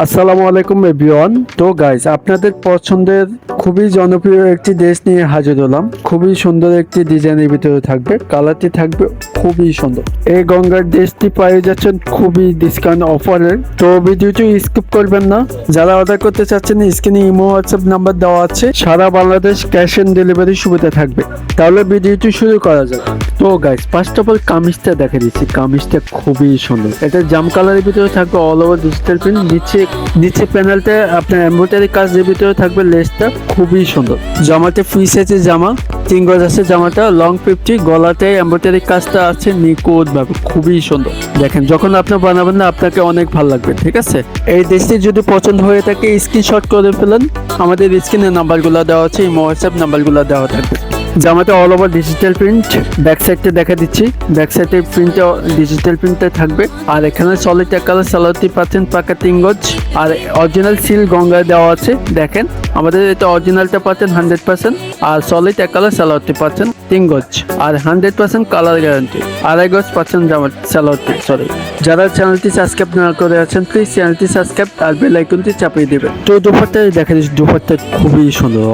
আসসালামু আলাইকুম এভরিওয়ান। তো গাইজ আপনাদের পছন্দের খুবই জনপ্রিয় একটি ড্রেস নিয়ে হাজির হলাম। খুবই সুন্দর একটি ডিজাইনের ভিতরে থাকবে। কালারটি থাকবে খুবই সুন্দর। এই গঙ্গার ড্রেসটি পেয়ে যাচ্ছেন খুবই ডিসকাউন্ট অফারের তো ভিডিওটি স্কিপ করবেন না। যারা অর্ডার করতে চাচ্ছেন স্ক্রিনে ইমো হোয়াটসঅ্যাপ নাম্বার দেওয়া আছে। সারা বাংলাদেশ ক্যাশ অন ডেলিভারি সুবিধা থাকবে। তাহলে ভিডিওটি শুরু করা যাক। তো গাইস ফার্স্ট অফ অল কামিজটা দেখে দিচ্ছি। কামিজটা খুবই সুন্দর। এটা জাম কালারের ভিতরে থাকবে অল ওভার ডিজিটাল প্রিন্ট নিচে নিচে প্যানেলটা আপনার এমব্রয়ডারি কাজের ভিতরে থাকবে লেসটা খুবই সুন্দর। জামাতে ফ্রি সাইজের জামা। তিন গজ আছে জামাটা লং ফিফটি গলাতে এমব্রয়ডারি কাজটা আছে নিখুঁত ভাবে, খুবই সুন্দর। দেখেন, যখন আপনি বানাবেন না, আপনাকে অনেক ভালো লাগবে, ঠিক আছে? এই দেশটি যদি পছন্দ হয়ে থাকে স্ক্রিনশট করে ফেলেন। আমাদের স্ক্রিনে নাম্বারগুলো দেওয়া আছে, এই হোয়াটসঅ্যাপ নাম্বারগুলো দেওয়া থাকবে। জামাতে all over digital print back সাইডটা দেখা দিচ্ছি। ব্যাক সাইডে প্রিন্টটা ডিজিটাল প্রিন্টটা থাকবে। আর এখানে সলিড কালার সালোয়ারটি পাচ্ছেন পাকা তিন গজ। আর অরিজিনাল সিল গঙ্গায় দেওয়া আছে, দেখেন। আমাদের এটা অরিজিনালটা পাচ্ছেন হান্ড্রেড পার্সেন্ট আর সলিড এক কালার সালোয়ারটি পাচ্ছেন তিন গজ। আর হান্ড্রেড পার্সেন্ট কালার গ্যারান্টি আড়াই গজ পাচ্ছেন জামা সালোয়ারটি সরি যারা চ্যানেলটি সাবস্ক্রাইব না করে আছেন প্লিজ চ্যানেলটি সাবস্ক্রাইব আর বেল আইকনটি চাপিয়ে দেবেন। তো দুপারটা দেখা দিচ্ছি দুপারটা খুবই সুন্দর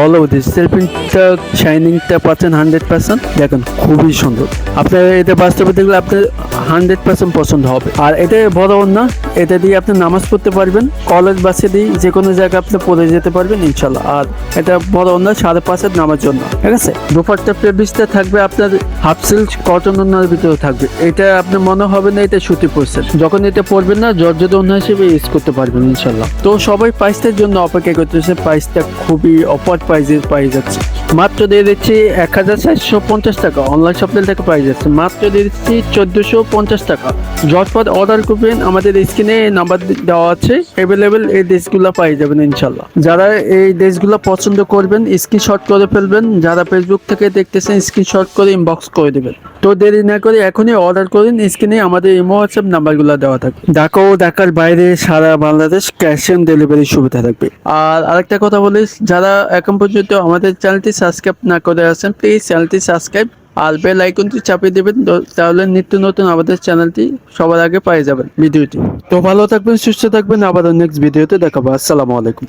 অল ওভার ডিজিটাল প্রিন্টটা শাইনিংটা পাচ্ছেন হান্ড্রেড পার্সেন্ট দেখেন, খুবই সুন্দর। আপনার এটা বাস্তবে দেখলে আপনার হান্ড্রেড পার্সেন্ট পছন্দ হবে। আর এটা বড় না এটা দিয়ে আপনি নামাজ পড়তে পারবেন, কলেজ বাসে দিয়ে যে কোনো জায়গায় আপনি পড়ে যেতে পারবেন ইনশাল্লাহ। আর এটা বড় না, সাড়ে পাঁচের নামার জন্য। ঠিক আছে? দুপারটা প্রেবিসটা থাকবে আপনার হাফ সিল্ক কটন ওনার ভিতরে থাকবে। এটা আপনার মনে হবে না, এটা সুতি পড়ছেন যখন এটা পড়বেন না জর্জেদ অন্য হিসেবে ইউজ করতে পারবেন ইনশাল্লাহ। তো সবাই প্রাইসটার জন্য অপেক্ষা করতেছে। প্রাইসটা খুবই অফার প্রাইসে পাই যাচ্ছে। মাত্র দিয়ে দিচ্ছি এক হাজার চারশো পঞ্চাশ টাকা। অনলাইন শপিং থেকে পাই যাচ্ছে। মাত্র দিয়ে দিচ্ছি চোদ্দোশো পঞ্চাশ টাকা। ঝটপট অর্ডার করবেন। আমাদের স্ক্রিনে নাম্বার দেওয়া আছে। অ্যাভেলেবেল এই ড্রেসগুলো পাই যাবেন ইনশাল্লাহ। যারা এই ড্রেসগুলো পছন্দ করবেন স্ক্রিনশট করে ফেলবেন। যারা ফেসবুক থেকে দেখতেছেন স্ক্রিনশট করে ইনবক্স করে দেবেন। তো দেরি না করে এখনই অর্ডার করুন। স্ক্রিনে আমাদের ইমো হোয়াটসঅ্যাপ নাম্বারগুলো দেওয়া থাকবে। ঢাকা ও ঢাকার বাইরে সারা বাংলাদেশ ক্যাশ অন ডেলিভারি সুবিধা থাকবে। আর আরেকটা কথা বলি, যারা এখন পর্যন্ত আমাদের চ্যানেলটি সাবস্ক্রাইব না করে আছেন প্লিজ চ্যানেলটি সাবস্ক্রাইব আর বেল আইকনটি চাপিয়ে দেবেন। তাহলে নিত্য নতুন আমাদের চ্যানেলটি সবার আগে পেয়ে যাবেন ভিডিওটি। তো ভালো থাকবেন, সুস্থ থাকবেন। আবার নেক্সট ভিডিওতে দেখাবো। আসসালামু আলাইকুম।